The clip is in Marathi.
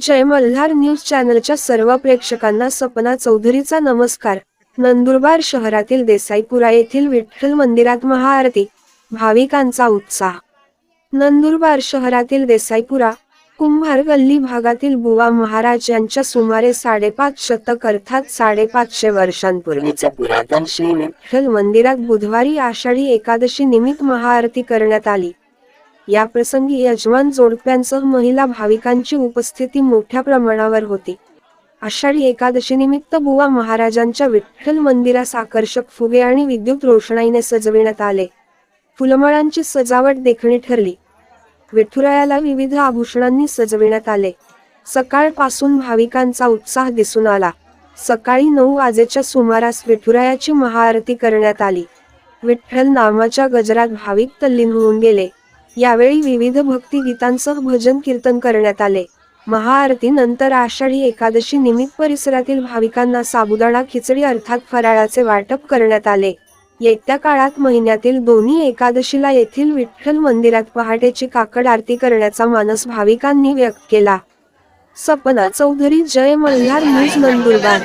जय मल्हार न्यूज चॅनलच्या सर्व प्रेक्षकांना सपना चौधरीचा नमस्कार. नंदुरबार शहरातील देसाईपुरा येथील विठ्ठल मंदिरात महाआरती. भाविकांचा उत्साह. नंदुरबार शहरातील देसाईपुरा कुंभार गल्ली भागातील बुवा महाराज यांच्या सुमारे साडेपाच शतक अर्थात साडेपाचशे वर्षांपूर्वीचे. पुरातन श्री विठ्ठल मंदिरात बुधवारी आषाढी एकादशी निमित्त महाआरती करण्यात आली. या प्रसंगी यजमान जोडप्यांसह महिला भाविकांची उपस्थिती मोठ्या प्रमाणावर होती. आषाढी एकादशी निमित्त बुवा महाराजांच्या विठ्ठल मंदिरास आकर्षक फुगे आणि विद्युत रोषणाईने सजविण्यात आले. फुलमाळांची सजावट देखणी ठरली. विठुरायाला विविध आभूषणांनी सजविण्यात आले. सकाळपासून भाविकांचा उत्साह दिसून आला. सकाळी नऊ वाजेच्या सुमारास विठुरायाची महाआरती करण्यात आली. विठ्ठल नामाच्या गजरात भाविक तल्लीन होऊन गेले. यावेळी विविध भक्तिगीतांसह भजन कीर्तन करण्यात आले. महाआरती नंतर आषाढी एकादशी निमित्त परिसरातील भाविकांना साबुदाणा खिचडी अर्थात फराळाचे वाटप करण्यात आले. येत्या काळात महिन्यातील दोन्ही एकादशीला येथील विठ्ठल मंदिरात पहाटेची काकड आरती करण्याचा मानस भाविकांनी व्यक्त केला. सपना चौधरी जय मल्हार न्यूज नंदुरबार.